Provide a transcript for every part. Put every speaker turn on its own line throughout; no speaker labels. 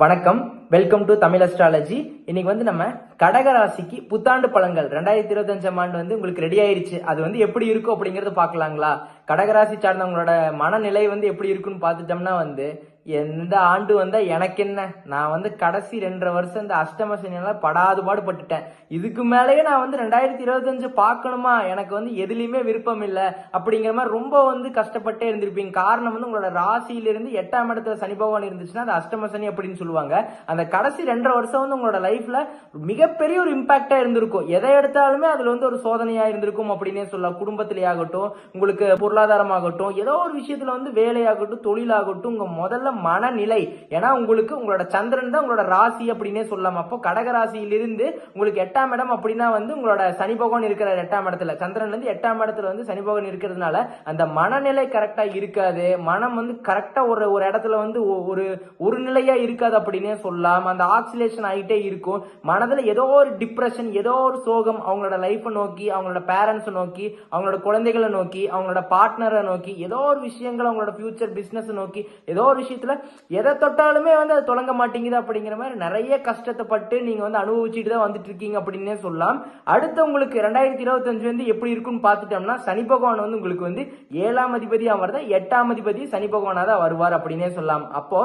வணக்கம். Welcome to Tamil astrology இன்னைக்கு வந்து நம்ம கடகராசிக்கு புத்தாண்டு பழங்கள். ரெண்டாயிரத்தி இருபத்தஞ்சாம் ஆண்டு வந்து உங்களுக்கு ரெடி ஆயிருச்சு. அது வந்து எப்படி இருக்கும் அப்படிங்கறது பார்க்கலாங்களா? கடகராசி சார்ந்தவங்களோட மனநிலை வந்து எப்படி இருக்குன்னு பார்த்துட்டோம்னா வந்து எந்த ஆண்டு வந்தா எனக்கு என்ன நான் வந்து கடைசி ரெண்டரை வருஷம் இந்த அஷ்டம சனியால படாது பாடுபட்டுட்டேன் இதுக்கு மேலேயே நான் வந்து ரெண்டாயிரத்தி இருபத்தஞ்சு பார்க்கணுமா? எனக்கு வந்து எதுலையுமே விருப்பம் இல்லை. அப்படிங்கிற மாதிரி ரொம்ப வந்து கஷ்டப்பட்டே இருந்திருப்பீங்க. காரணம் வந்து உங்களோட ராசியிலிருந்து எட்டாம் இடத்துல சனி பகவான் இருந்துச்சுன்னா அது அஷ்டம சனி அப்படின்னு சொல்லுவாங்க. அந்த கடைசி ரெண்டரை வருஷம் வந்து உங்களோட லைஃப்ல மிகப்பெரிய ஒரு இம்பாக்டா இருந்திருக்கும். எதை எடுத்தாலுமே அதுல வந்து ஒரு சோதனையா இருந்திருக்கும் அப்படின்னே சொல்லலாம். குடும்பத்திலே ஆகட்டும் உங்களுக்கு பொருளாதாரமாகட்டும் ஏதோ ஒரு விஷயத்துல வந்து வேலையாகட்டும் தொழிலாகட்டும் உங்க முதல்ல மனநிலை. ஏன்னா உங்களுக்கு உங்களோட சந்திரன் தான் உங்களோட ராசி அப்படின்னே சொல்லலாம். அப்போ கடக ராசியிலிருந்து உங்களுக்கு எட்டாம் இடம் அப்படின்னா வந்து உங்களோட சனி பகவான் இருக்கிற எட்டாம் இடத்துல. சந்திரன் வந்து எட்டாம் இடத்துல வந்து சனி பகவான் இருக்கிறதுனால அந்த மனநிலை கரெக்டா இருக்காது. மனம் வந்து கரெக்டா ஒரு ஒரு இடத்துல வந்து ஒரு ஒரு நிலையா இருக்காது அப்படின்னே சொல்லலாம். அந்த ஆக்சிலேஷன் ஆகிட்டே இருக்கும். மனதுல ஏதோ ஒரு டிப்ரெஷன் ஏதோ ஒரு சோகம் அவங்களோட லைஃப்பை நோக்கி அவங்களோட பேரண்ட்ஸை நோக்கி அவங்களோட குழந்தைகளை நோக்கி அவங்களோட பார்ட்னரை நோக்கி ஏதோ ஒரு விஷயங்கள் அவங்களோட ஃபியூச்சர் பிசினஸ் நோக்கி ஏதோ ஒரு விஷயத்துல எதை தொட்டாலுமே வந்து அது தொடங்க மாட்டேங்குது அப்படிங்கிற மாதிரி நிறைய கஷ்டத்தை பட்டு நீங்கள் வந்து அனுபவிச்சுட்டு தான் வந்துட்டு இருக்கீங்க அப்படின்னே சொல்லலாம். அடுத்து உங்களுக்கு ரெண்டாயிரத்தி இருபத்தஞ்சு வந்து எப்படி இருக்குன்னு பார்த்துட்டோம்னா சனி பகவான் வந்து உங்களுக்கு வந்து ஏழாம் அதிபதியாக வருதா எட்டாம் அதிபதி சனி பகவானாக தான் வருவார் அப்படின்னே சொல்லலாம். அப்போ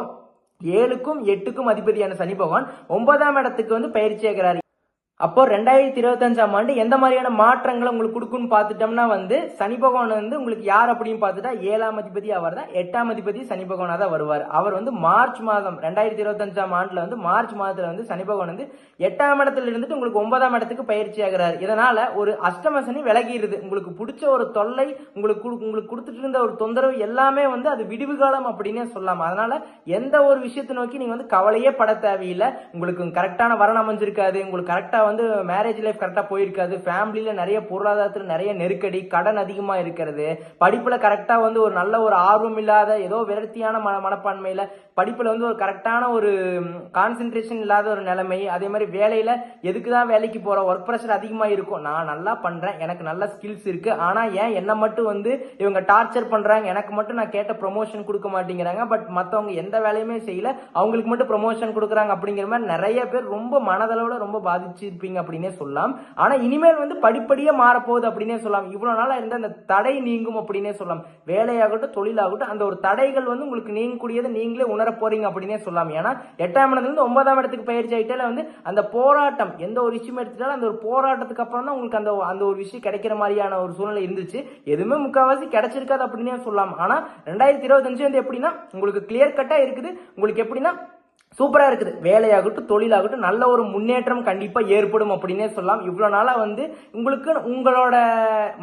ஏழுக்கும் எட்டுக்கும் அதிபதியான சனி பகவான் ஒன்பதாம் இடத்துக்கு வந்து பயிற்சி ஆகிறார் அப்போ ரெண்டாயிரத்தி இருபத்தஞ்சாம் ஆண்டு எந்த மாதிரியான மாற்றங்களை உங்களுக்கு கொடுக்குன்னு பார்த்துட்டோம்னா வந்து சனி பகவான் வந்து உங்களுக்கு யார் அப்படின்னு பார்த்துட்டா ஏழாம் அதிபதி அவர் தான் எட்டாம் அதிபதி சனி பகவானாக தான் வருவார். அவர் வந்து மார்ச் மாதம் ரெண்டாயிரத்தி இருபத்தஞ்சாம் ஆண்டுல வந்து மார்ச் மாதத்துல வந்து சனி பகவான் வந்து எட்டாம் இடத்துல இருந்துட்டு உங்களுக்கு ஒன்பதாம் இடத்துக்கு பயிற்சி ஆகிறார். இதனால ஒரு அஷ்டம சனி விலகிடுது. உங்களுக்கு பிடிச்ச ஒரு தொல்லை உங்களுக்கு உங்களுக்கு கொடுத்துட்டு இருந்த ஒரு தொந்தரவு எல்லாமே வந்து அது விடிவு காலம் அப்படின்னே சொல்லலாம். அதனால எந்த ஒரு விஷயத்தை நோக்கி நீங்க வந்து கவலையே பட தேவையில்லை. உங்களுக்கு கரெக்டான வரன் அமைஞ்சிருக்காது. உங்களுக்கு கரெக்டா வந்து மேரேஜ் லைஃப் கரெக்டாக போயிருக்காது. ஃபேமிலியில் நிறைய பொருளாதாரத்தில் நிறைய நெருக்கடி கடன் அதிகமாக இருக்கிறது. படிப்பில் கரெக்டாக வந்து ஒரு நல்ல ஒரு ஆர்வம் இல்லாத ஏதோ விரக்தியான மன மனப்பான்மையில் படிப்பில் வந்து ஒரு கரெக்டான ஒரு கான்சென்ட்ரேஷன் இல்லாத ஒரு நிலைமை அதே மாதிரி வேலையில் எதுக்கு தான் வேலைக்கு போகிறோம் ஒர்க் ப்ரெஷர் அதிகமாக இருக்கும். நான் நல்லா பண்ணுறேன் எனக்கு நல்ல ஸ்கில்ஸ் இருக்குது ஆனால் ஏன் என்னை மட்டும் வந்து இவங்க டார்ச்சர் பண்ணுறாங்க எனக்கு மட்டும் நான் கேட்ட ப்ரொமோஷன் கொடுக்க மாட்டேங்கிறாங்க. பட் மற்றவங்க எந்த வேலையுமே செய்யல. அவங்களுக்கு மட்டும் ப்ரொமோஷன் கொடுக்குறாங்க அப்படிங்கிற மாதிரி நிறைய பேர் ரொம்ப மனதளவில் ரொம்ப பாதிச்சிருப்பீங்க அப்படின்னே சொல்லலாம். ஆனால் இனிமேல் வந்து படிப்படியே மாறப்போகுது அப்படின்னே சொல்லலாம். இவ்வளோ நாளாக இருந்த அந்த தடை நீங்கும் அப்படின்னே சொல்லலாம். வேலையாகட்டும் தொழிலாகட்டும் அந்த ஒரு தடைகள் வந்து உங்களுக்கு நீங்கக்கூடியதை நீங்களே உணர் போறீங்க அப்படின்னே சொல்லலாம் ஏன்னா எட்டாம் இடத்துலேருந்து ஒன்பதாம் இடத்துக்கு பயிற்சி ஆகிட்டால வந்து அந்த போராட்டம் எந்த ஒரு விஷயம் எடுத்துட்டாலும் அந்த ஒரு போராட்டத்துக்கு அப்புறம் தான் உங்களுக்கு அந்த அந்த ஒரு விஷயம் கிடைக்கிற மாதிரியான ஒரு சூழ்நிலை இருந்துச்சு. எதுவுமே முக்கால்வாசி கிடைச்சிருக்காது அப்படின்னே சொல்லலாம் ஆனால் ரெண்டாயிரத்தி இருபத்தஞ்சு வந்து எப்படின்னா உங்களுக்கு கிளியர் கட்டாக இருக்குது. உங்களுக்கு எப்படின்னா சூப்பராக இருக்குது. வேலையாகட்டும் தொழிலாகட்டும் நல்ல ஒரு முன்னேற்றம் கண்டிப்பாக ஏற்படும் அப்படின்னே சொல்லலாம். இவ்வளோ நாளாக வந்து உங்களுக்கு உங்களோட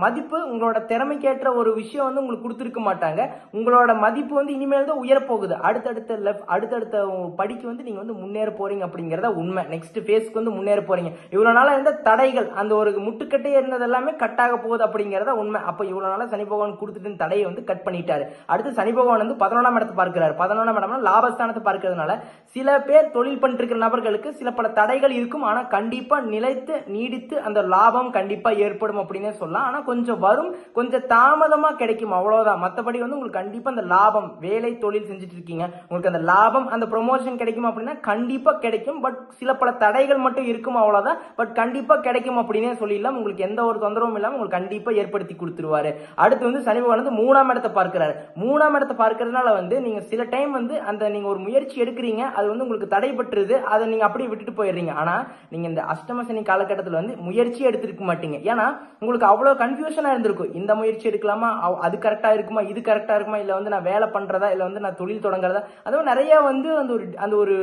மதிப்பு உங்களோட திறமைக்கேற்ற ஒரு விஷயம் வந்து உங்களுக்கு கொடுத்துருக்க மாட்டாங்க. உங்களோட மதிப்பு வந்து இனிமேல் தான் உயரப்போகுது. அடுத்தடுத்த லெஃப் அடுத்தடுத்த படிக்கு வந்து நீங்கள் வந்து முன்னேற போகிறீங்க அப்படிங்கிறத உண்மை. நெக்ஸ்ட் ஃபேஸ்க்கு வந்து முன்னேற போகிறீங்க இவ்வளோ நாளாக இருந்த தடைகள் அந்த ஒரு முட்டுக்கட்டே இருந்தது எல்லாமே கட்டாக போகுது அப்படிங்கிறத உண்மை. அப்போ இவ்வளோ நாளாக சனி பகவான் கொடுத்துட்டு தடையை வந்து கட் பண்ணிட்டாரு. அடுத்து சனி பகவான் வந்து பதினொன்றாம் இடத்தை பார்க்கிறார். பதினொன்றாம் இடம்னா லாபஸ்தானத்தை பார்க்கறதுனால சில பேர் தொழில் பண்ணிட்டு நபர்களுக்கு சில பல தடைகள் இருக்கும். ஆனால் கண்டிப்பாக நிலைத்து நீடித்து அந்த லாபம் கண்டிப்பாக ஏற்படும் அப்படின்னே சொல்லலாம். ஆனால் கொஞ்சம் வரும் கொஞ்சம் தாமதமாக கிடைக்கும். அவ்வளோதான் மற்றபடி வந்து உங்களுக்கு கண்டிப்பாக அந்த லாபம் வேலை தொழில் செஞ்சுட்டு இருக்கீங்க. உங்களுக்கு அந்த லாபம் அந்த ப்ரொமோஷன் கிடைக்கும் அப்படின்னா கண்டிப்பாக கிடைக்கும். பட் சில பல தடைகள் மட்டும் இருக்கும் அவ்வளோதான் பட் கண்டிப்பாக கிடைக்கும் அப்படின்னே சொல்லிடலாம். உங்களுக்கு எந்த ஒரு தொந்தரவும் இல்லாமல் உங்களுக்கு கண்டிப்பாக ஏற்படுத்தி கொடுத்துருவாரு. அடுத்து வந்து சனி பகவான் வந்து மூணாம் இடத்தை பார்க்கிறாரு. மூணாம் இடத்தை பார்க்கறதுனால வந்து நீங்கள் சில டைம் வந்து அந்த நீங்கள் ஒரு முயற்சி எடுக்கிறீங்க. அது அது வந்து உங்களுக்கு தடைபட்டுருது அதை நீங்க அப்படியே விட்டுட்டு போயிடுறீங்க. ஆனா நீங்க இந்த அஷ்டம சனி காலகட்டத்தில் வந்து முயற்சி எடுத்திருக்க மாட்டீங்க. ஏன்னா உங்களுக்கு அவ்வளவு கன்ஃபியூஷனா இருந்திருக்கும். இந்த முயற்சி எடுக்கலாமா? அது கரெக்டா இருக்குமா? இது கரெக்டா இருக்குமா? இல்ல வந்து நான் வேலை பண்றதா? இல்ல வந்து நான் தொழில் தொடங்குறதா? அதுவும் நிறைய வந்து அந்த ஒரு அந்த ஒரு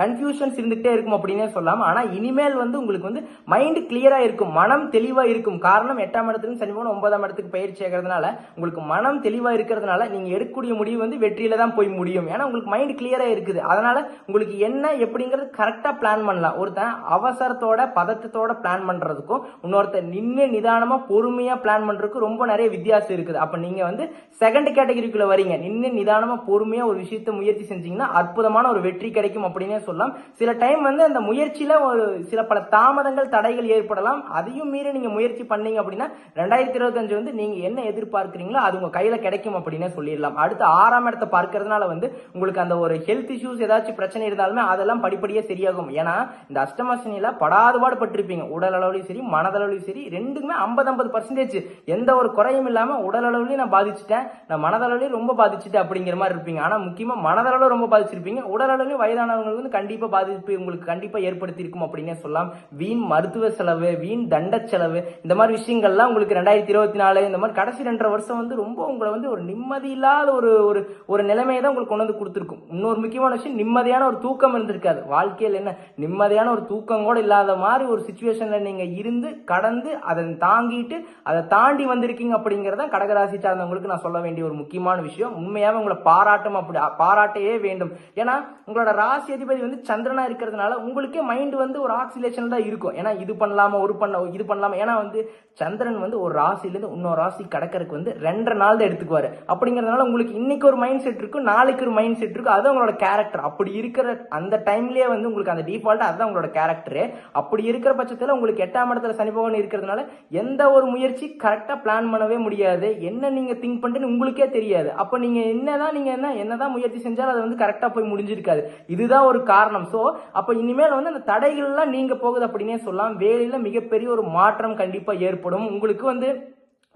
கன்ஃபியூஷன்ஸ் இருந்துகிட்டே இருக்கும் அப்படின்னே சொல்லலாம் ஆனால் இனிமேல் வந்து உங்களுக்கு வந்து மைண்ட் கிளியராக இருக்கும் மனம் தெளிவாக இருக்கும். காரணம் எட்டாம் இடத்துல சனி பகவான் ஒன்பதாம் இடத்துக்கு பயிற்சி ஆகிறதுனால உங்களுக்கு மனம் தெளிவாக இருக்கிறதுனால நீங்கள் எடுக்கக்கூடிய முடிவு வந்து வெற்றியில தான் போய் முடியும். ஏன்னா உங்களுக்கு மைண்ட் கிளியராக இருக்குது. அதனால உங்களுக்கு என்ன எப்படிங்கிறது கரெக்டாக பிளான் பண்ணலாம். ஒருத்தன் அவசரத்தோட பதத்தத்தோட பிளான் பண்ணுறதுக்கும் இன்னொருத்தர் நின்று நிதானமாக பொறுமையாக பிளான் பண்ணுறதுக்கும் ரொம்ப நிறைய வித்தியாசம் இருக்குது. அப்போ நீங்கள் வந்து செகண்ட் கேட்டகரிக்குள்ளே வரீங்க. நின்று நிதானமாக பொறுமையாக ஒரு விஷயத்தை முயற்சி செஞ்சீங்கன்னா அற்புதமான ஒரு வெற்றி கிடைக்கும் அப்படின்னே சொல்லலாம். சில டைம் வந்து அந்த முயற்சியில ஒரு சில பல தாமதங்கள் தடைகள் ஏற்படலாம். அதையும் மீறி நீங்க முயற்சி பண்ணீங்க அப்படின்னா ரெண்டாயிரத்தி இருபத்தஞ்சு வந்து நீங்க என்ன எதிர்பார்க்குறீங்களோ அது உங்க கையில கிடைக்கும் அப்படின்னே சொல்லிடலாம். அடுத்து ஆறாம் இடத்தை பார்க்கறதுனால வந்து உங்களுக்கு அந்த ஒரு ஹெல்த் இஷ்யூஸ் ஏதாச்சும் பிரச்சனை இருந்தாலுமே அதெல்லாம் படிப்படியே சரியாகும். ஏன்னா இந்த அஷ்டமசனியில படாதுபாடு பட்டிருப்பீங்க உடல் அளவுலையும் சரி மனதளவுலையும் சரி ரெண்டுக்குமே ஐம்பது ஐம்பது பர்சன்டேஜ் எந்த ஒரு குறையும் இல்லாம உடல் அளவுலையும் நான் பாதிச்சுட்டேன். நான் மனதளவுலையும் ரொம்ப பாதிச்சுட்டேன் அப்படிங்கிற மாதிரி இருப்பீங்க. ஆனா முக்கியமா மனதளவுல ரொம்ப பாதிச்சிருப்பீங்க. உடல் அளவுலையும் வயதானவங்களுக்கு வந்து கண்டிப்பா பாதிப்பு உங்களுக்கு கண்டிப்பாக ஏற்படுத்தியிருக்கும் அப்படின்னே சொல்லலாம். வீண் மருத்துவ செலவு வீண் தண்ட செலவு இந்த மாதிரி விஷயங்கள்லாம் உங்களுக்கு ரெண்டாயிரத்தி இருபத்தி நாலு இந்த மாதிரி கடைசி ரெண்டரை வருஷம் வந்து ரொம்ப உங்களை வந்து ஒரு நிம்மதி இல்லாத ஒரு ஒரு ஒரு நிலைமையை தான் உங்களுக்கு கொண்டு வந்து கொடுத்துருக்கும். இன்னொரு முக்கியமான விஷயம் நிம்மதியான ஒரு தூக்கம் இருந்திருக்காது. வாழ்க்கையில் என்ன? நிம்மதியான ஒரு தூக்கம் கூட இல்லாத மாதிரி ஒரு சுச்சுவேஷனில் நீங்கள் இருந்து கடந்து அதை தாங்கிட்டு அதை தாண்டி வந்திருக்கீங்க அப்படிங்கிறத கடகராசி சார்ந்தவங்களுக்கு நான் சொல்ல வேண்டிய ஒரு முக்கியமான விஷயம். உண்மையாக உங்களை பாராட்டும் அப்படி பாராட்டையே வேண்டும். ஏன்னா உங்களோட ராசி அதிபதி வந்து சந்திரனா இருக்கிறதுனால உங்களுக்கே மைண்ட் வந்து ஒரு ஆக்சிலேஷன் தான் இருக்கும். ஏன்னா இது பண்ணலாமா ஒரு பண்ண இது பண்ணலாமா? ஏன்னா வந்து சந்திரன் வந்து ஒரு ராசிலேருந்து இன்னொரு ராசி கடக்கறதுக்கு வந்து ரெண்டரை நாள் தான் எடுத்துக்குவார். அப்படிங்கிறதுனால உங்களுக்கு இன்னைக்கு ஒரு மைண்ட் செட் இருக்கும் நாளைக்கு ஒரு மைண்ட் செட் இருக்கும் அது உங்களோட கேரக்டர் அப்படி இருக்கிற அந்த டைம்லேயே வந்து உங்களுக்கு அந்த டீஃபால்ட்டாக அதுதான் உங்களோட கேரக்டரு அப்படி இருக்கிற பட்சத்தில் உங்களுக்கு எட்டாம் இடத்துல சனி பகவான் இருக்கிறதுனால எந்த ஒரு முயற்சி கரெக்டாக பிளான் பண்ணவே முடியாது. என்ன நீங்கள் திங்க் பண்ணிட்டு உங்களுக்கே தெரியாது. அப்போ நீங்கள் என்ன என்னதான் நீங்கள் என்ன என்னதான் முயற்சி செஞ்சாலும் அது வந்து கரெக்டாக போய் முடிஞ்சிருக்காது. இதுதான் ஒரு காரணம். ஸோ அப்போ இனிமேல் வந்து அந்த தடைகள்லாம் நீங்க போகுது அப்படின்னே சொல்லலாம். வேலையில் மிகப்பெரிய ஒரு மாற்றம் கண்டிப்பாக ஏற்படும். உங்களுக்கு வந்து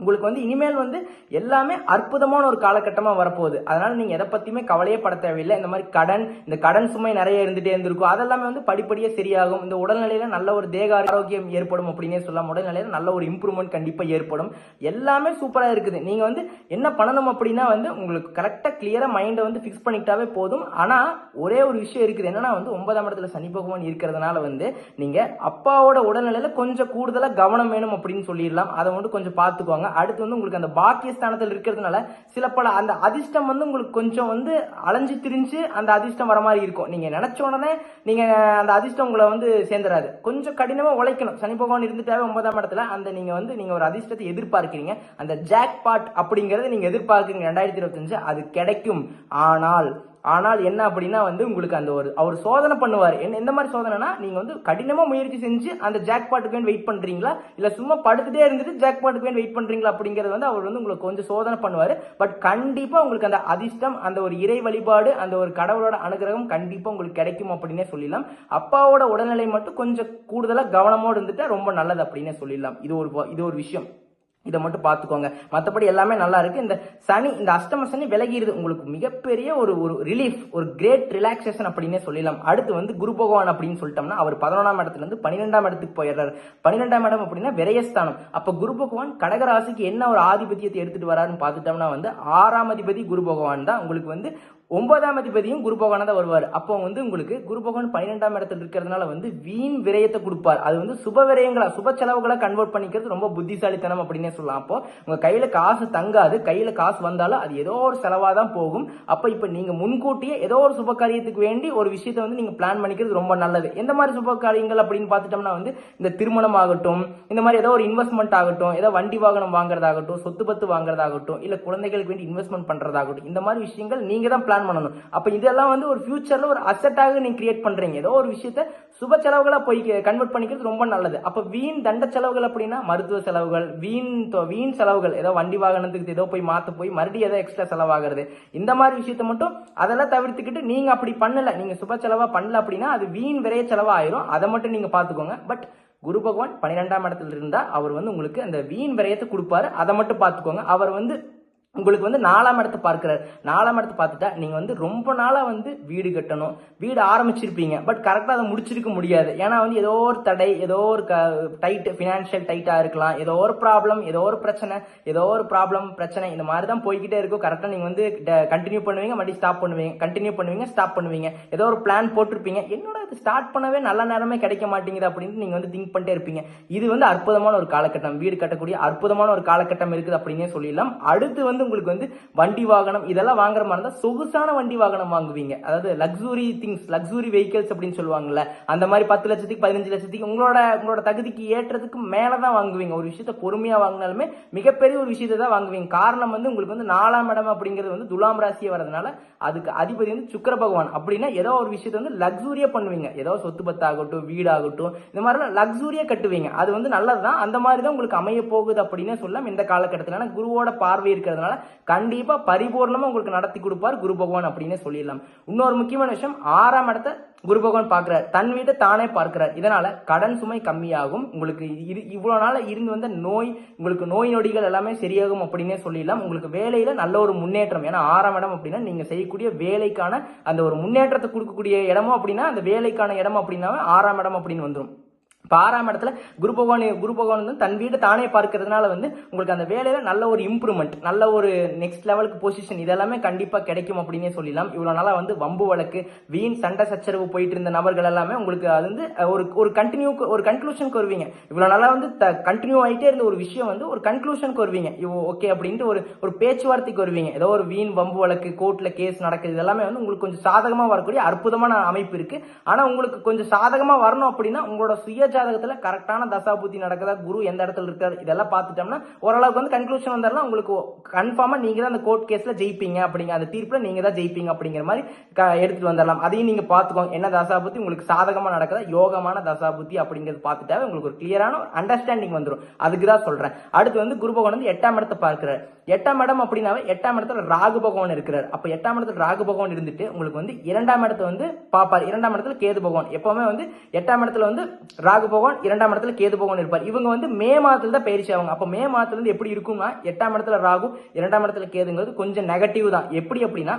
உங்களுக்கு வந்து இனிமேல் வந்து எல்லாமே அற்புதமான ஒரு காலகட்டமாக வரப்போகுது. அதனால் நீங்கள் எதை பற்றியுமே கவலையே பட தேவையில்லை. இந்த மாதிரி கடன் இந்த கடன் சுமை நிறைய இருந்துகிட்டே இருந்திருக்கும். அதெல்லாமே வந்து படிப்படியே சரியாகும். இந்த உடல்நிலையில் நல்ல ஒரு தேக ஆரோக்கியம் ஏற்படும் அப்படின்னே சொல்லலாம். உடல்நிலையில் நல்ல ஒரு இம்ப்ரூவ்மெண்ட் கண்டிப்பாக ஏற்படும். எல்லாமே சூப்பராக இருக்குது. நீங்கள் வந்து என்ன பண்ணணும் அப்படின்னா வந்து உங்களுக்கு கரெக்டாக கிளியராக மைண்டை வந்து ஃபிக்ஸ் பண்ணிக்கிட்டாவே போதும். ஆனால் ஒரே ஒரு விஷயம் இருக்குது. என்னன்னா வந்து ஒன்பதாம் இடத்துல சனி பகவான் இருக்கிறதுனால வந்து நீங்கள் அப்பாவோட உடல்நிலையில் கொஞ்சம் கூடுதலாக கவனம் வேணும் அப்படின்னு சொல்லிடலாம். அதை வந்து கொஞ்சம் பார்த்துக்கோங்க. அடுத்து வந்து உங்களுக்கு அந்த பாக்கியஸ்தானத்தில் இருக்கிறதுனால சில பல அந்த அதிர்ஷ்டம் வந்து உங்களுக்கு கொஞ்சம் வந்து அலைஞ்சு திரிஞ்சு அந்த அதிர்ஷ்டம் வர மாதிரி இருக்கும். நீங்க நினைச்ச உடனே நீங்க அந்த அதிர்ஷ்டம் உங்களை வந்து சேர்ந்துடாது கொஞ்சம் கடினமா உழைக்கணும். சனி பகவான் இருந்துட்டாவே ஒன்பதாம் இடத்துல அந்த நீங்க வந்து நீங்க ஒரு அதிர்ஷ்டத்தை எதிர்பார்க்கிறீங்க. அந்த ஜாக் பாட் அப்படிங்கறது நீங்க எதிர்பார்க்கிறீங்க. ரெண்டாயிரத்தி இருபத்தஞ்சு அது கிடைக்கும். ஆனால் ஆனால் என்ன அப்படின்னா வந்து உங்களுக்கு அந்த ஒரு அவர் சோதனை பண்ணுவார். என்ன எந்த மாதிரி சோதனைனா நீங்க வந்து கடினமா முயற்சி செஞ்சு அந்த ஜாக் பாட்டுக்கு வேண்டி வெயிட் பண்றீங்களா? இல்ல சும்மா படுத்துட்டே இருந்துட்டு ஜாக் பாட்டுக்கு வேண்டி வெயிட் பண்றீங்களா அப்படிங்கறது வந்து அவர் வந்து உங்களுக்கு கொஞ்சம் சோதனை பண்ணுவார். பட் கண்டிப்பா உங்களுக்கு அந்த அதிர்ஷ்டம் அந்த ஒரு இறை வழிபாடு அந்த ஒரு கடவுளோட அனுகிரகம் கண்டிப்பா உங்களுக்கு கிடைக்கும் அப்படின்னே சொல்லிடலாம். அப்பாவோட உடல்நிலை மட்டும் கொஞ்சம் கூடுதலா கவனமோடு இருந்துட்டா ரொம்ப நல்லது அப்படின்னே சொல்லிடலாம். இது ஒரு இது ஒரு விஷயம். இதை மட்டும் பார்த்துக்கோங்க. மற்றபடி எல்லாமே நல்லா இருக்கு. இந்த சனி இந்த அஷ்டம சனி விலகிடுது. உங்களுக்கு மிகப்பெரிய ஒரு ஒரு ரிலீஃப் ஒரு கிரேட் ரிலாக்ஸேஷன் அப்படின்னே சொல்லலாம் அடுத்து வந்து குரு பகவான் அப்படின்னு சொல்லிட்டோம்னா அவர் பதினொன்றாம் இடத்துல இருந்து பன்னிரெண்டாம் இடத்துக்கு போயிடுறாரு. பன்னிரெண்டாம் இடம் அப்படின்னா விரயஸ்தானம். அப்போ குரு பகவான் கடகராசிக்கு என்ன ஒரு ஆதிபத்தியத்தை எடுத்துட்டு வராருன்னு பார்த்துட்டோம்னா வந்து ஆறாம் அதிபதி குரு பகவான் தான். உங்களுக்கு வந்து ஒன்பதாம் அதிபதியும் குரு பகவான் தான் வருவார். அப்போ வந்து உங்களுக்கு குரு பகவான் பன்னிரெண்டாம் இடத்துல இருக்கிறதுனால வந்து வீண் விரயத்தை கொடுப்பார். அது வந்து சுப விரயங்களா சுப செலவுகளை கன்வெர்ட் பண்ணிக்கிறது ரொம்ப புத்திசாலித்தனம் அப்படின்னே சொல்லலாம். அப்போ உங்க கையில காசு தங்காது. கையில காசு வந்தாலும் அது ஏதோ ஒரு செலவா தான் போகும். அப்ப இப்ப நீங்க முன்கூட்டியே ஏதோ ஒரு சுப காரியத்துக்கு வேண்டி ஒரு விஷயத்தை வந்து நீங்க பிளான் பண்ணிக்கிறது ரொம்ப நல்லது. எந்த மாதிரி சுப காரியங்கள் அப்படின்னு பார்த்துட்டோம்னா வந்து இந்த திருமணம் ஆகட்டும் இந்த மாதிரி ஏதோ ஒரு இன்வெஸ்ட்மெண்ட் ஆகட்டும் ஏதோ வண்டி வாகனம் வாங்குறதாகட்டும் சொத்து பத்து வாங்குறதாகட்டும் இல்ல குழந்தைகளுக்கு வேண்டி இன்வெஸ்ட்மெண்ட் பண்றதாகட்டும் இந்த மாதிரி விஷயங்கள் நீங்க தான் பிளான் பண்ணணும். அப்போ இதெல்லாம் வந்து ஒரு ஃபியூச்சரில் ஒரு அசட்டாக நீங்கள் கிரியேட் பண்ணுறீங்க ஏதோ ஒரு விஷயத்த சுப செலவுகளாக போய் கன்வெர்ட் பண்ணிக்கிறது ரொம்ப நல்லது. அப்போ வீண் தண்ட செலவுகள் அப்படின்னா மருத்துவ செலவுகள் வீண் வீண் செலவுகள். ஏதோ வண்டி வாகனத்துக்கு ஏதோ போய் மாற்ற போய் மறுபடியும் ஏதோ எக்ஸ்ட்ரா செலவாகிறது. இந்த மாதிரி விஷயத்த மட்டும் அதெல்லாம் தவிர்த்துக்கிட்டு நீங்கள் அப்படி பண்ணலை நீங்கள் சுப செலவாக பண்ணல அப்படின்னா அது வீண் விரைய செலவாயிரும். அதை மட்டும் நீங்கள் பார்த்துக்கோங்க பட் குரு பகவான் பன்னிரெண்டாம் இடத்துல இருந்தால் அவர் வந்து உங்களுக்கு அந்த வீண் விரயத்தை கொடுப்பாரு. அதை மட்டும் பார்த்துக்கோங்க அவர் வந்து உங்களுக்கு வந்து நாலாம் இடத்தை பார்க்கிறார். நாலாம் இடத்தை பார்த்துட்டா நீங்கள் வந்து ரொம்ப நாளாக வந்து வீடு கட்டணும். வீடு ஆரம்பிச்சிருப்பீங்க. பட் கரெக்டாக அதை முடிச்சிருக்க முடியாது. ஏன்னா வந்து ஏதோ ஒரு தடை ஏதோ ஒரு க டைட் ஃபினான்ஷியல் டைட்டாக இருக்கலாம். ஏதோ ஒரு ப்ராப்ளம் ஏதோ ஒரு பிரச்சனை ஏதோ ஒரு ப்ராப்ளம் பிரச்சனை இந்த மாதிரி தான் போய்கிட்டே இருக்கும். கரெக்டாக நீங்கள் வந்து கண்டினியூ பண்ணுவீங்க மறுபடியும் ஸ்டாப் பண்ணுவீங்க கண்டினியூ பண்ணுவீங்க ஸ்டாப் பண்ணுவீங்க. ஏதோ ஒரு பிளான் போட்டிருப்பீங்க. என்னோட இது ஸ்டார்ட் பண்ணவே நல்ல நேரமே கிடைக்க மாட்டேங்குது அப்படின்னு நீங்கள் வந்து திங்க் பண்ணிட்டே இருப்பீங்க. இது வந்து அற்புதமான ஒரு காலகட்டம். வீடு கட்டக்கூடிய அற்புதமான ஒரு காலகட்டம் இருக்குது அப்படின்னே சொல்லிடலாம். அடுத்து வந்து உங்களுக்கு வந்து வண்டி வாகனம் இதெல்லாம் வாங்குற மாதிரி இருந்தால் சொகுசான வண்டி வாகனம் வாங்குவீங்க. அதாவது லக்ஸுரி திங்ஸ் லக்ஸுரி வெஹிக்கிள்ஸ் அப்படின்னு சொல்லுவாங்கல்ல அந்த மாதிரி பத்து லட்சத்துக்கு பதினஞ்சு லட்சத்துக்கு உங்களோட உங்களோட தகுதிக்கு ஏற்றதுக்கு மேலதான் வாங்குவீங்க. ஒரு விஷயத்த பொறுமையாக வாங்கினாலுமே மிகப்பெரிய ஒரு விஷயத்தை தான் வாங்குவீங்க. காரணம் வந்து உங்களுக்கு வந்து நாலாம் இடம் அப்படிங்கிறது வந்து துலாம் ராசியை வரதுனால அதுக்கு அதிபதி வந்து சுக்கர பகவான். அப்படின்னா ஏதோ ஒரு விஷயத்தை வந்து லக்ஸூரியா பண்ணுவீங்க. ஏதோ சொத்து பத்தாகட்டும் வீடாகட்டும் இந்த மாதிரிலாம் லக்ஸூரியா கட்டுவீங்க. அது வந்து நல்லதுதான். அந்த மாதிரி தான் உங்களுக்கு அமைய போகுது அப்படின்னு சொல்லலாம். இந்த காலகட்டத்தில் குருவோட பார்வை இருக்கிறதுனால கண்டிப்பா பரிபூர்ணமா உங்களுக்கு நடத்தி கொடுப்பார் குரு பகவான் அப்படின்னு சொல்லிடலாம். இன்னொரு முக்கியமான விஷயம் ஆறாம் இடத்த குரு பகவான் பார்க்கிறார். தன் வீட்டை தானே பார்க்கிறார். இதனால கடன் சுமை கம்மியாகும். உங்களுக்கு இரு- இவ்வளோ நாள் இருந்து வந்த நோய் உங்களுக்கு நோய் நொடிகள் எல்லாமே சரியாகும் அப்படின்னே சொல்லிடலாம். உங்களுக்கு வேலையில நல்ல ஒரு முன்னேற்றம். ஏன்னா ஆறாம் இடம் அப்படின்னா நீங்க செய்யக்கூடிய வேலைக்கான அந்த ஒரு முன்னேற்றத்தை கொடுக்கக்கூடிய இடமோ அப்படின்னா அந்த வேலைக்கான இடம் அப்படின்னா ஆறாம் இடம் அப்படின்னு வந்துடும் ஆறாம் இடத்துல குரு பகவான் குரு பகவான் வந்து தன் வீடு தானே பார்க்கறதுனால வந்து உங்களுக்கு அந்த வேலையில நல்ல ஒரு இம்ப்ரூவ்மெண்ட் நல்ல ஒரு நெக்ஸ்ட் லெவலுக்கு பொசிஷன் இதெல்லாமே கண்டிப்பா கிடைக்கும் அப்படின்னே சொல்லலாம் இவ்வளவு நாளா வந்து வம்பு வழக்கு வீண் சண்டை சச்சரவு போயிட்டு இருந்த நபர்கள் எல்லாமே உங்களுக்கு அது வந்து ஒரு ஒரு கண்டினியூ ஒரு கன்க்ளூஷனுக்கு வருவீங்க. இவ்வளவு நாளா வந்து கண்டினியூ ஆகிட்டே இருந்த ஒரு விஷயம் வந்து ஒரு கன்க்ளூஷனுக்கு வருவீங்க. ஓகே அப்படின்ட்டு ஒரு ஒரு பேச்சுவார்த்தைக்கு வருவீங்க. ஏதோ ஒரு வீண் வம்பு வழக்கு கோர்ட்ல கேஸ் நடக்குது இதெல்லாமே வந்து உங்களுக்கு கொஞ்சம் சாதகமா வரக்கூடிய அற்புதமான அமைப்பு இருக்கு. ஆனா உங்களுக்கு கொஞ்சம் சாதகமா வரணும் அப்படின்னா உங்களோட சுயஜா ஜாதகத்துல கரெக்டான தசா புத்தி நடக்குதா? குரு எந்த இடத்துல இருக்காரு? இதெல்லாம் பார்த்துட்டோம்னா ஓரளவுக்கு வந்து கன்க்ளூஷன் வந்தாலும் உங்களுக்கு கன்ஃபார்மா நீங்க தான் அந்த கோர்ட் கேஸ்ல ஜெயிப்பீங்க அப்படிங்க அந்த தீர்ப்புல நீங்க தான் ஜெயிப்பீங்க அப்படிங்கிற மாதிரி க- எடுத்துட்டு வந்துடலாம் அதையும் நீங்க பாத்துக்கோங்க என்ன தசா புத்தி உங்களுக்கு சாதகமா நடக்குதா? யோகமான தசா புத்தி அப்படிங்கறது பார்த்துட்டாவே உங்களுக்கு ஒரு கிளியரான அண்டர்ஸ்டாண்டிங் வந்துடும் அதுக்கு தான் சொல்றேன். அடுத்து வந்து குரு பகவான் வந்து எட்டாம் இடத்தை பார்க்கிறாரு. எட்டாம் இடம் அப்படின்னாவே எட்டாம் இடத்துல ராகு பகவான் இருக்கிறார். அப்ப எட்டாம் இடத்துல ராகு பகவான் இருந்துட்டு உங்களுக்கு வந்து இரண்டாம் இடத்தை வந்து பாப்பார் இரண்டாம் இடத்துல கேது பகவான். எப்பவுமே வந்து எட்டாம் இடத்துல வந்து ராகு பகவான் இரண்டாம் இடத்துல கேது பகவான் இருப்பார். இவங்க வந்து மே மாதத்துல தான் பயிற்சி ஆவாங்க. அப்போ மே மாதத்துல இருந்து எப்படி இருக்கும்னா எட்டாம் இடத்துல ராகு இரண்டாம் இடத்துல கேதுங்கிறது கொஞ்சம் நெகட்டிவ் தான். எப்படி அப்படின்னா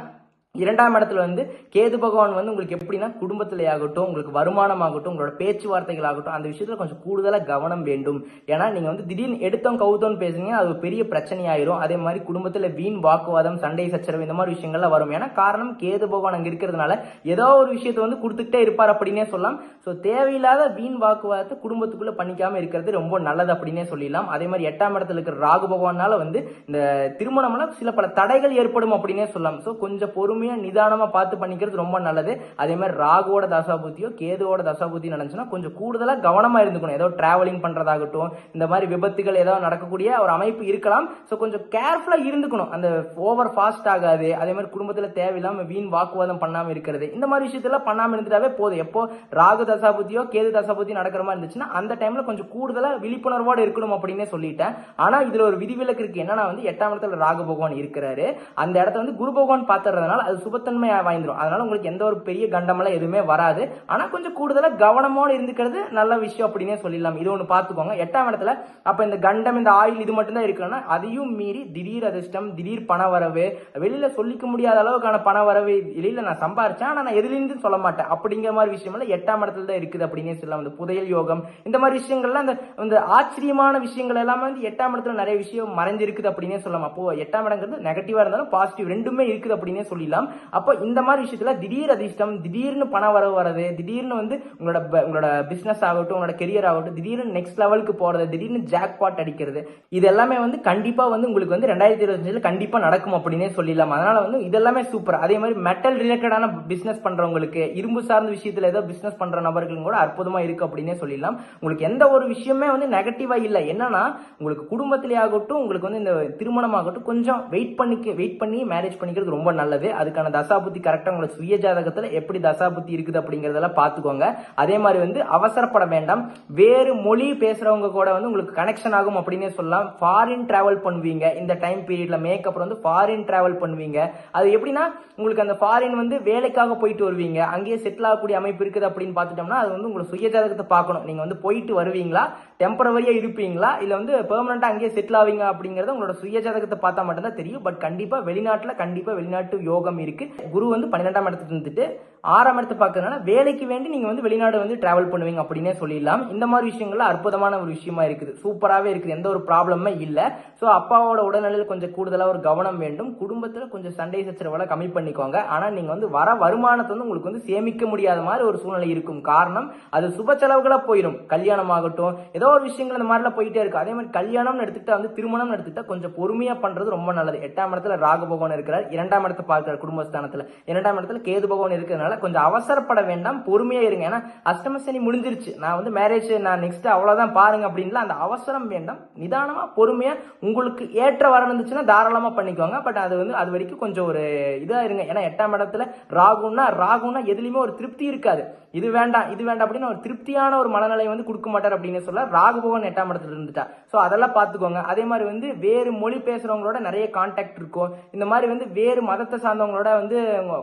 இரண்டாம் இடத்துல வந்து கேது பகவான் வந்து உங்களுக்கு எப்படின்னா குடும்பத்திலே ஆகட்டும் உங்களுக்கு வருமானம் ஆகட்டும் உங்களோட பேச்சுவார்த்தைகள் ஆகட்டும் அந்த விஷயத்துல கொஞ்சம் கூடுதலாக கவனம் வேண்டும். ஏன்னா நீங்க வந்து திடீர்னு எடுத்தோம் கவுத்தோன்னு பேசுனீங்க அது ஒரு பெரிய பிரச்சனையாயிரும். அதே மாதிரி குடும்பத்தில் வீண் வாக்குவாதம் சண்டை சச்சரவு இந்த மாதிரி விஷயங்கள்லாம் வரும். ஏன்னா காரணம் கேது பகவான் அங்கே இருக்கிறதுனால ஏதோ ஒரு விஷயத்தை வந்து கொடுத்துக்கிட்டே இருப்பார் அப்படின்னே சொல்லலாம். ஸோ தேவையில்லாத வீண் வாக்குவாதத்தை குடும்பத்துக்குள்ள பண்ணிக்காம இருக்கிறது ரொம்ப நல்லது அப்படின்னே சொல்லிடலாம். அதே மாதிரி எட்டாம் இடத்துல இருக்கிற ராகு பகவானால வந்து இந்த திருமணம்லாம் சில பல தடைகள் ஏற்படும் அப்படின்னே சொல்லலாம். ஸோ கொஞ்சம் பொறுமையா நிதானமா பார்த்து பண்ணிக்கிறது ரொம்ப நல்லது. அதே மாதிரி ராகுவோட தசாபுத்தியோ கேதுவோட தசாபுத்தி நடந்துச்சுன்னா கொஞ்சம் கூடுதலா கவனமா இருந்துக்கணும். ஏதோ டிராவலிங் பண்றதாகட்டும் இந்த மாதிரி விபத்துகள் ஏதாவது நடக்கக்கூடிய ஒரு அமைப்பு இருக்கலாம். ஸோ கொஞ்சம் கேர்ஃபுல்லா இருந்துக்கணும். அந்த ஓவர் ஃபாஸ்ட் ஆகாது. அதே மாதிரி குடும்பத்துல தேவையில்லாம வீண் வாக்குவாதம் பண்ணாம இருக்கிறது. இந்த மாதிரி விஷயத்தெல்லாம் பண்ணாம இருந்துட்டாவே போதும். எப்போ ராகு தசாபுத்தியோ கேது தசாபுத்தியோ நடக்கிற மாதிரி இருந்துச்சுன்னா அந்த டைம்ல கொஞ்சம் கூடுதலா விழிப்புணர்வோட இருக்கணும் அப்படின்னே சொல்லிட்டேன். ஆனா இதுல ஒரு விதிவிலக்கு இருக்கு. என்னன்னா வந்து எட்டாம் இடத்துல ராகு பகவான் இருக்கிறாரு. அந்த இடத்த வந்து குரு பகவான் பாத்துறதுனால அது சுபத்தன்மை வாய்ந்துடும் அதனால உங்களுக்கு எந்த ஒரு பெரிய கண்டமெல்லாம் எதுவுமே வராது. ஆனா கொஞ்சம் கூடுதலா கவனமோடு இருந்துக்கிறது நல்ல விஷயம் அப்படின்னே சொல்லிடலாம். இது ஒன்று பார்த்துக்கோங்க. எட்டாம் இடத்துல அப்ப இந்த கண்டம் இந்த ஆயில் இது மட்டும்தான் இருக்குன்னா அதையும் மீறி திடீர் அதிர்ஷ்டம் திடீர் பண வரவு வெளியில சொல்லிக்க முடியாத அளவுக்கான பண வரவு வெளியில நான் சம்பாரிச்சேன். ஆனா நான் எதுலேருந்து சொல்ல மாட்டேன். அப்படிங்கிற மாதிரி விஷயம் எல்லாம் எட்டாம் இடத்துல தான் இருக்குது அப்படின்னே சொல்லலாம். இந்த புதையல் யோகம் இந்த மாதிரி விஷயங்கள்லாம் அந்த இந்த ஆச்சரியமான விஷயங்கள் எல்லாமே வந்து எட்டாம் இடத்துல நிறைய விஷயம் மறைஞ்சிருக்குது அப்படின்னே சொல்லலாம். அப்போ எட்டாம் இடங்கிறது நெகட்டிவா இருந்தாலும் பாசிட்டிவ் ரெண்டுமே இருக்குது அப்படின்னே சொல்லிடலாம். அப்போ இந்த மாதிரி விஷயத்துல திடீர் அதிர்ஷ்டம் திடீர்னு பண வரவு வரது திடீர்னு வந்து உங்களோட ப- உங்களோட பிசினஸ் ஆகட்டும் உங்களோட கெரியர் ஆகட்டும் திடீர்னு நெக்ஸ்ட் லெவலுக்கு போறது திடீர்னு ஜாக் பாட் அடிக்கிறது இது எல்லாமே வந்து கண்டிப்பா வந்து உங்களுக்கு வந்து ரெண்டாயிரத்தி இருபத்தஞ்சுல கண்டிப்பா நடக்கும் அப்படின்னே சொல்லிடலாம். அதனால வந்து இதெல்லாமே சூப்பர் அதே மாதிரி மெட்டல் ரிலேட்டடான பிசினஸ் பண்றவங்களுக்கு இரும்பு சார்ந்த விஷயத்துல ஏதோ பிசினஸ் பண்ற நபர்களும் கூட அற்புதமா இருக்கு அப்படின்னே சொல்லிடலாம். உங்களுக்கு எந்த ஒரு விஷயமே வந்து நெகட்டிவா இல்ல. என்னன்னா உங்களுக்கு குடும்பத்திலே ஆகட்டும் உங்களுக்கு வந்து இந்த திருமணமாகட்டும் கொஞ்சம் வெயிட் பண்ணிக்க வெயிட் பண்ணி மேரேஜ் பண்ணிக்கிறது ரொம்ப நல்லது. அது அதுக்கான தசாபுத்தி கரெக்டாக உங்களுக்கு சுய ஜாதகத்தில் எப்படி தசாபுத்தி இருக்குது அப்படிங்கிறதெல்லாம் பார்த்துக்கோங்க. அதே மாதிரி வந்து அவசரப்பட வேண்டாம். வேறு மொழி பேசுறவங்க கூட வந்து உங்களுக்கு கனெக்ஷன் ஆகும் அப்படின்னே சொல்லலாம். ஃபாரின் டிராவல் பண்ணுவீங்க. இந்த டைம் பீரியட்ல மேக் அப்புறம் வந்து ஃபாரின் டிராவல் பண்ணுவீங்க. அது எப்படின்னா உங்களுக்கு அந்த ஃபாரின் வந்து வேலைக்காக போயிட்டு வருவீங்க. அங்கேயே செட்டில் ஆகக்கூடிய அமைப்பு இருக்குது அப்படின்னு பார்த்துட்டோம்னா அது வந்து உங்களை சுய ஜாதகத்தை பார்க்கணும். நீங்கள் வந்து போயிட்டு வருவீங்களா? டெம்பரவரியா இருப்பீங்களா? இல்ல வந்து பெர்மனண்டா அங்கேயே செட்டில் ஆவீங்க அப்படிங்கறது உங்களோட சுய ஜாதகத்தை பார்த்தா மட்டும்தான் தெரியும். பட் கண்டிப்பா வெளிநாட்டுல கண்டிப்பா வெளிநாட்டு யோகம் இருக்கு. குரு வந்து பன்னிரெண்டாம் இடத்துல இருந்துட்டு ஆறாம் இடத்தை பார்க்கறதுனால வேலைக்கு வேண்டி நீங்க வந்து வெளிநாடு வந்து டிராவல் பண்ணுவீங்க அப்படின்னே சொல்லிடலாம். இந்த மாதிரி விஷயங்கள்ல அற்புதமான ஒரு விஷயமா இருக்குது. சூப்பராகவே இருக்குது. எந்த ஒரு ப்ராப்ளமே இல்லை. ஸோ அப்பாவோட உடல்நிலையில் கொஞ்சம் கூடுதலாக ஒரு கவனம் வேண்டும். குடும்பத்தில் கொஞ்சம் சண்டை சச்சரவெல்லாம் கம்மி பண்ணிக்கோங்க. ஆனால் நீங்க வந்து வர வருமானத்தை வந்து உங்களுக்கு வந்து சேமிக்க முடியாத மாதிரி ஒரு சூழ்நிலை இருக்கும். காரணம் அது சுப செலவுகளாக போயிடும் கல்யாணம் ஆகட்டும் ஏதோ ஒரு விஷயங்கள் இந்த மாதிரிலாம் போயிட்டே இருக்கும் அதே மாதிரி கல்யாணம்னு எடுத்துக்கிட்டா வந்து திருமணம்னு எடுத்துக்கிட்டா கொஞ்சம் பொறுமையாக பண்ணுறது ரொம்ப நல்லது. எட்டாம் இடத்துல ராகு பகவான் இருக்கிறார். இரண்டாம் இடத்தை பார்க்கிறார் குடும்பஸ்தானத்தில். இரண்டாம் இடத்துல கேது பகவான் இருக்கிறதுனால அதனால கொஞ்சம் அவசரப்பட வேண்டாம் பொறுமையா இருங்க. ஏன்னா அஷ்டம சனி முடிஞ்சிருச்சு. நான் வந்து மேரேஜ் நான் நெக்ஸ்ட் அவ்வளவுதான் பாருங்க அப்படின்லாம் அந்த அவசரம் வேண்டாம். நிதானமா பொறுமையா உங்களுக்கு ஏற்ற வரம் இருந்துச்சுன்னா தாராளமா பண்ணிக்கோங்க. பட் அது வந்து அது வரைக்கும் கொஞ்சம் ஒரு இதா இருங்க. ஏன்னா எட்டாம் இடத்துல ராகுன்னா ராகுன்னா எதுலேயுமே ஒரு திருப்தி இருக்காது. இது வேண்டாம் இது வேண்டாம் அப்படின்னு ஒரு திருப்தியான ஒரு மனநிலை வந்து கொடுக்க மாட்டார் அப்படின்னு சொல்ல ராகுபவன் எட்டாம் இடத்துல இருந்துட்டா ஸோ அதெல்லாம் பார்த்துக்கோங்க. அதே மாதிரி வந்து வேறு மொழி பேசுறவங்களோட நிறைய கான்டாக்ட் இருக்கும். இந்த மாதிரி வந்து வேறு மதத்தை சார்ந்தவங்களோட வந்து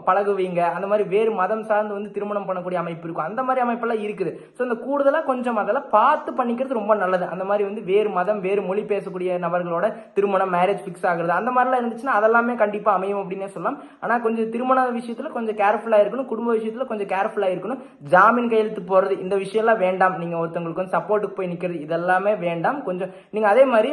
பழகுவீங்க. அந்த மாதிரி வேறு மதம் சார்ந்து வந்து திருமணம் பண்ணக்கூடிய அமைப்பு இருக்கும். அந்த மாதிரி அமைப்பெல்லாம் இருக்குது. ஸோ இந்த கூடுதலாக கொஞ்சம் அதெல்லாம் பார்த்து பண்ணிக்கிறது ரொம்ப நல்லது. அந்த மாதிரி வந்து வேறு மதம் வேறு மொழி பேசக்கூடிய நபர்களோட திருமணம் மேரேஜ் ஃபிக்ஸ் ஆகுறது அந்த மாதிரிலாம் இருந்துச்சுன்னா அதெல்லாமே கண்டிப்பாக அமையும் அப்படின்னே சொல்லலாம். ஆனால் கொஞ்சம் திருமண விஷயத்தில் கொஞ்சம் கேர்ஃபுல்லாக இருக்கணும். குடும்ப விஷயத்தில் கொஞ்சம் கேர்ஃபுல்லாக இருக்கணும். ஜாமீன் கையெழுத்து போடுறது இந்த விஷயம்லாம் வேண்டாம். நீங்கள் ஒருத்தவங்களுக்கு வந்து சப்போர்ட்டுக்கு போய் நிற்கிறது இதெல்லாமே வேண்டாம். கொஞ்சம் நீங்கள் அதே மாதிரி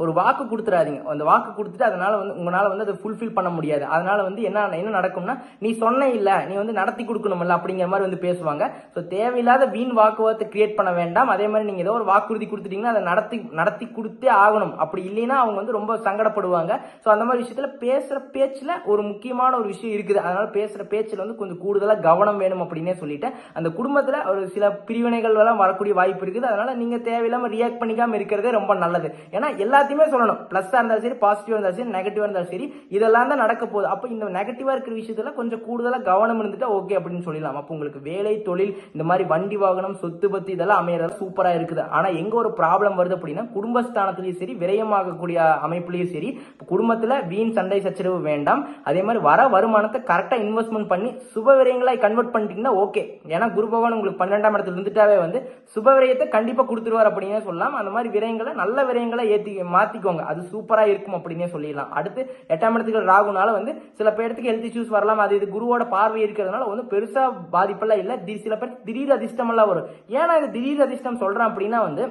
ஒரு வாக்கு கொடுத்துறாதீங்க. அந்த வாக்கு கொடுத்துட்டு அதனால வந்து உங்களால் வந்து அதை ஃபுல்ஃபில் பண்ண முடியாது. அதனால வந்து என்ன என்ன நடக்கும்னா நீ சொன்ன இல்லை நீ வந்து நடத்தி கொடுக்கணுமில்ல அப்படிங்கிற மாதிரி வந்து பேசுவாங்க. ஸோ தேவையில்லாத வீண் வாக்குவாதத்தை கிரியேட் பண்ண வேண்டாம். அதே மாதிரி நீங்கள் ஏதோ ஒரு வாக்குறுதி கொடுத்துட்டீங்கன்னா அதை நடத்தி நடத்தி கொடுத்தே ஆகணும். அப்படி இல்லைன்னா அவங்க வந்து ரொம்ப சங்கடப்படுவாங்க. ஸோ அந்த மாதிரி விஷயத்தில் பேசுகிற பேச்சில் ஒரு முக்கியமான ஒரு விஷயம் இருக்குது. அதனால் பேசுகிற பேச்சில் வந்து கொஞ்சம் கூடுதலாக கவனம் வேணும் அப்படின்னே சொல்லிட்டேன். அந்த குடும்பத்தில் ஒரு சில பிரிவினைகள் எல்லாம் வரக்கூடிய வாய்ப்பு இருக்குது. அதனால் நீங்கள் தேவையில்லாமல் ரியாக்ட் பண்ணிக்காமல் இருக்கிறதே ரொம்ப நல்லது. ஏன்னா எல்லாத்தையுமே சொல்லணும். ப்ளஸ்ஸாக இருந்தாலும் சரி பாசிட்டிவாக இருந்தாலும் சரி நெகட்டிவாக இருந்தாலும் சரி இதெல்லாம் தான் நடக்க போகுது. அப்போ இந்த நெகட்டிவாக இருக்கிற விஷயத்தில் கொஞ்சம் கூடுதலாக கவனம் இருந்துட்டு ஓகே அப்படின்னு சொல்லலாம் அப்போ உங்களுக்கு வேலை தொழில் இந்த மாதிரி வண்டி வாகனம் சொத்து பத்து இதெல்லாம் அமையறது சூப்பராக இருக்குது. ஆனால் எங்கே ஒரு ப்ராப்ளம் வருது அப்படின்னா குடும்பஸ்தானத்துலேயும் சரி விரயமாகக்கூடிய அமைப்புலேயும் சரி குடும்பத்தில் வீண் சண்டை சச்சரவு வேண்டாம். அதே மாதிரி வர வருமானத்தை கரெக்டாக இன்வெஸ்ட்மெண்ட் பண்ணி சுப விரயங்களாய் கன்வெர்ட் பண்ணிட்டீங்கன்னா ஓகே ஏன்னா குரு பகவான் உங்களுக்கு பன்னெண்டாம் இடத்துல இருந்துட்டாவே வந்து சுப விரயத்தை கண்டிப்பாக கொடுத்துருவார் அப்படின்னே சொல்லலாம். அந்த மாதிரி விரயங்களை நல்ல விரயங்களை ஏற்றி மாத்திக்கோங்க. அது சூப்பரா இருக்கும் அப்படின்னே சொல்லிடலாம். அடுத்து எட்டாம் இடத்துக்கு ராகுனால வந்து சில பேர்த்துக்கு ஹெல்த் இஷ்யூஸ் வரலாம். அது இது குருவோட பார்வை இருக்கிறதுனால வந்து பெருசா பாதிப்பெல்லாம் இல்ல. சில பேர் திடீர் அதிர்ஷ்டம் எல்லாம் வரும். ஏன்னா இது திடீர் அதிர்ஷ்டம் சொல்றேன் அப்படின்னா வந்து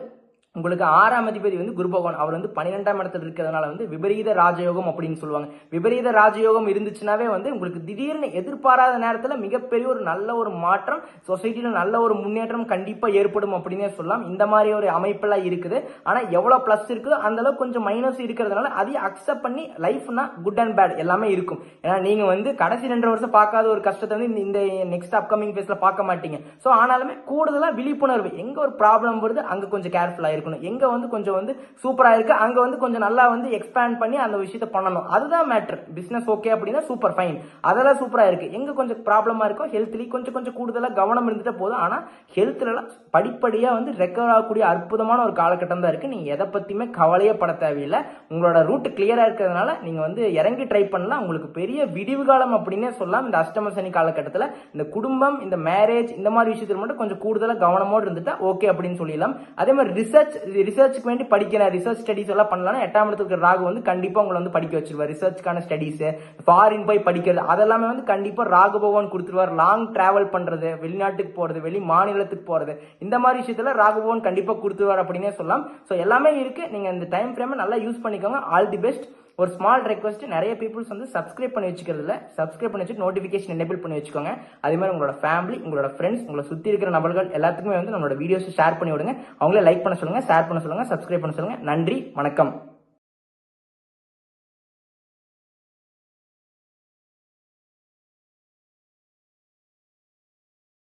உங்களுக்கு ஆறாம் அதிபதி வந்து குரு பகவான். அவர் வந்து பன்னிரெண்டாம் இடத்துல இருக்கிறதுனால வந்து விபரீத ராஜயோகம் அப்படின்னு சொல்லுவாங்க. விபரீத ராஜயோகம் இருந்துச்சுனாவே வந்து உங்களுக்கு திடீர்னு எதிர்பாராத நேரத்தில் மிகப்பெரிய ஒரு நல்ல ஒரு மாற்றம் சொசைட்டியில் நல்ல ஒரு முன்னேற்றம் கண்டிப்பாக ஏற்படும் அப்படின்னே சொல்லலாம். இந்த மாதிரி ஒரு அமைப்பெல்லாம் இருக்குது. ஆனால் எவ்வளோ ப்ளஸ் இருக்குதோ அந்தளவுக்கு கொஞ்சம் மைனஸ் இருக்கிறதுனால அதையும் அக்செப்ட் பண்ணி லைஃப்னா குட் அண்ட் பேட் எல்லாமே இருக்கும். ஏன்னா நீங்கள் வந்து கடைசி ரெண்டு வருஷம் பார்க்காத ஒரு கஷ்டத்தை வந்து இந்த- நெக்ஸ்ட் அப்கமிங் ஃபேஸில் பார்க்க மாட்டீங்க. ஸோ ஆனாலுமே கூடுதலாக விழிப்புணர்வு எங்கே ஒரு ப்ராப்ளம் வருது அங்கே கொஞ்சம் கேர்ஃபுல்லா இருக்கணும். எங்கே வந்து கொஞ்சம் வந்து சூப்பராக இருக்கு அங்கே வந்து கொஞ்சம் நல்லா வந்து எக்ஸ்பேண்ட் பண்ணி அந்த விஷயத்த பண்ணணும். அதுதான் மேட்ரு பிஸ்னஸ் ஓகே அப்படின்னா சூப்பர் ஃபைன் அதெல்லாம் சூப்பராக இருக்கு. எங்கே கொஞ்சம் ப்ராப்ளமா இருக்கோ ஹெல்த்லேயும் கொஞ்சம் கொஞ்சம் கூடுதலாக கவனம் இருந்துட்டு போதும். ஆனால் ஹெல்த்லலாம் படிப்படியாக வந்து ரெக்கவர் ஆகக்கூடிய அற்புதமான ஒரு காலகட்டம் தான் இருக்குது நீங்கள் எதை பற்றியுமே கவலையே பட தேவையில்லை. உங்களோட ரூட் கிளியராக இருக்கிறதுனால நீங்கள் வந்து இறங்கி ட்ரை பண்ணலாம். உங்களுக்கு பெரிய விடிவு காலம் அப்படின்னே சொல்லலாம். இந்த அஷ்டம சனி காலகட்டத்தில் இந்த குடும்பம் இந்த மேரேஜ் இந்த மாதிரி விஷயத்தில் மட்டும் கொஞ்சம் கூடுதலாக கவனமோடு இருந்துட்டா ஓகே அப்படின்னு சொல்லிடலாம். அதே மாதிரி ரிசர்ச் ரிசர்ச்சுக்கு வேண்டி படிக்கிற ரிசர்ச் ஸ்டடிஸ் எல்லாம் பண்ணலாம் எட்டாம் இடத்துல இருக்கிற ராகு வந்து கண்டிப்பா உங்களை வந்து படிக்க வச்சிருவார். ரிசர்ச்சுக்கான ஸ்டடிஸ் ஃபாரின் போய் படிக்கிறது அதெல்லாமே வந்து கண்டிப்பா ராகு பகவான் கொடுத்துருவார். லாங் டிராவல் பண்றது வெளிநாட்டுக்கு போறது வெளி மாநிலத்துக்கு போறது. இந்த மாதிரி விஷயத்துல ராகு பகவான் கண்டிப்பா கொடுத்துருவார் அப்படின்னே சொல்லலாம். ஸோ எல்லாமே இருக்கு. நீங்க இந்த டைம் ஃப்ரேமை நல்லா யூஸ் பண்ணிக்கோங்க. ஆல் தி பெஸ்ட் ஒரு ஸ்மால் ரெக்வஸ்ட் நிறைய பீப்புள்ஸ் வந்து சப்ஸ்கிரைப் பண்ணி வச்சுக்கிறது இல்ல. சப்ஸ்கிரைப் பண்ணி வச்சு நோட்டிஃபிகேஷன் எனேபிள் பண்ணி வச்சுக்கோங்க. அதே மாதிரி உங்களோட ஃபேமிலி உங்களோட ஃப்ரெண்ட்ஸ் உங்களை சுற்றி இருக்கிற நபர்கள் எல்லாத்துக்குமே வந்து நம்மளோட வீடியோஸ் ஷேர் பண்ணி விடுங்க. அவங்களே லைக் பண்ண சொல்லுங்கள் ஷேர் பண்ண சொல்லுங்கள் சப்ஸ்கிரைப் பண்ண சொல்லுங்கள் நன்றி வணக்கம்.